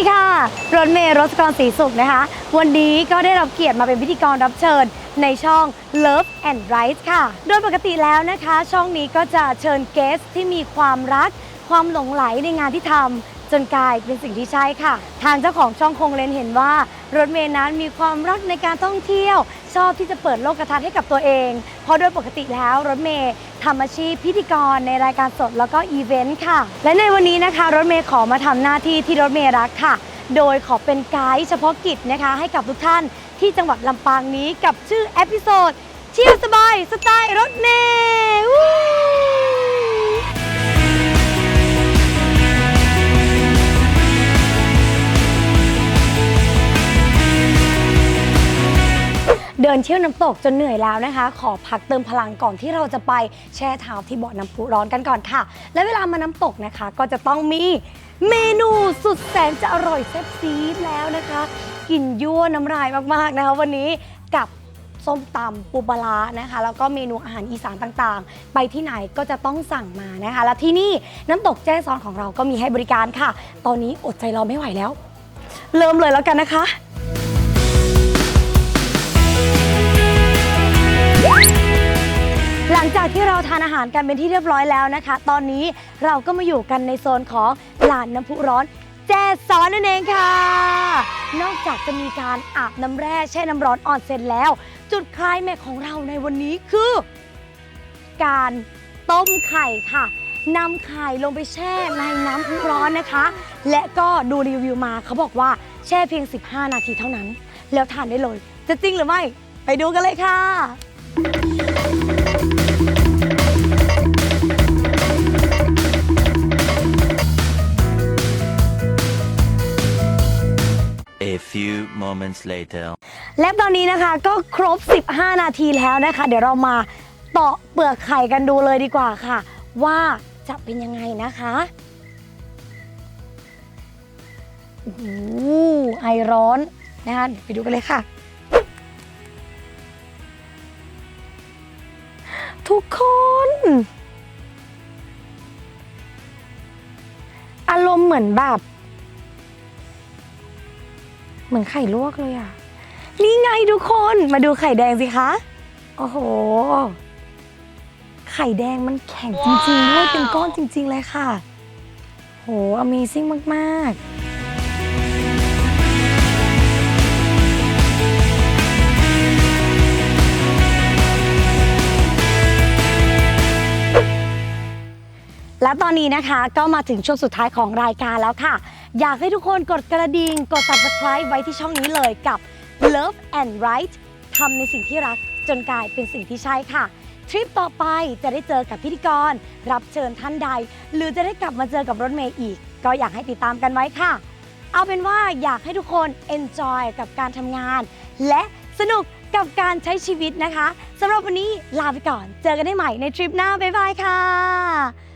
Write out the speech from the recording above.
ดีค่ะ รถเมย์รถกรสีสุขนะคะ วันนี้ก็ได้รับเกียรติมาเป็นพิธีกรรับเชิญในช่อง Love and Right ค่ะ โดยปกติแล้วนะคะ ช่องนี้ก็จะเชิญเกสที่มีความรัก ความหลงไหลในงานที่ทำ จนกลายเป็นสิ่งที่ใช่ค่ะ ทางเจ้าของช่องคงเลนเห็นว่ารถเมย์นั้นมีความรักในการท่องเที่ยว ชอบที่จะเปิดโลกทัศน์ให้กับตัวเอง เพราะโดยปกติแล้วรถเมย์ทำอาชีพพิธีกรในรายการสดแล้วก็อีเวนต์ค่ะ และในวันนี้นะคะรถเมย์ขอมาทำหน้าที่ที่รถเมย์รักค่ะ โดยขอเป็นไกด์เฉพาะกิจนะคะ ให้กับทุกท่านที่จังหวัดลำปางนี้กับชื่อเอพิโซดเที่ยวสบายสไตล์รถเมย์ ดินเที่ยวน้ำตกจนเหนื่อยแล้วนะคะ ขอพักเติมพลังก่อนที่เราจะไปแช่เท้าที่บ่อน้ำพุร้อนกันก่อนค่ะ และเวลามาน้ำตกนะคะ ก็จะต้องมีเมนูสุดแสนจะอร่อยแซ่บซีดแล้วนะคะกลิ่นยั่วน้ำลายมากๆนะคะ วันนี้กับส้มตำปูปลานะคะ แล้วก็เมนูอาหารอีสานต่างๆ ไปที่ไหนก็จะต้องสั่งมานะคะ และที่นี่น้ำตกแจ้ซ้อนของเราก็มีให้บริการค่ะ ตอนนี้อดใจรอไม่ไหวแล้ว เริ่มเลยแล้วกันนะคะ จากที่เราทานอาหารกันเป็นที่เรียบร้อยแล้วนะคะ ตอนนี้เราก็มาอยู่กันในโซนของลานน้ำพุร้อนแจซ้อนนั่นเองค่ะ นอกจากจะมีการอาบน้ำแร่แช่น้ำร้อนอ่อนเสร็จแล้ว จุดคลายแม็กของเราในวันนี้คือ การต้มไข่ค่ะนำไข่ลงไปแช่ในน้ำพุร้อนนะคะ และก็ดูรีวิวมาเขาบอกว่าแช่เพียง 15 นาทีเท่านั้น แล้วทานได้เลย จะจริงหรือไม่ ไปดูกันเลยค่ะ few moments later. และตอนนี้นะคะก็ครบ 15 นาทีแล้วนะคะ เดี๋ยวเรามาเตาะเปลือกไข่กันดูเลยดีกว่าค่ะ ว่าจะเป็นยังไงนะคะโอ้โหไอร้อนนะคะไปดูกันเลยค่ะ ทุกคน อารมณ์เหมือนแบบ เหมือนไข่ลวกเลยอะ นี่ไงทุกคนมาดูไข่แดงสิคะ โอ้โห ไข่แดงมันแข็งจริงๆด้วยเป็นก้อนจริง ๆ เลยค่ะ โห Amazing มากๆและตอนนี้นะคะก็มาถึงช่วงสุดท้ายของรายการแล้วค่ะ อยากให้ทุกคนกดกระดิ่งกด subscribe ไว้ที่ช่องนี้เลยกับ Love and Right ทำในสิ่งที่รักจนกลายเป็นสิ่งที่ใช่ค่ะ ทริปต่อไปจะได้เจอกับพิธีกร รับเชิญท่านใด หรือจะได้กลับมาเจอกับรถเมย์อีก ก็อยากให้ติดตามกันไว้ค่ะ เอาเป็นว่าอยากให้ทุกคน enjoy กับการทำงาน และสนุกกับการใช้ชีวิตนะคะสำหรับวันนี้ลาไปก่อน เจอกันได้ใหม่ในทริปหน้า บ๊ายบายค่ะ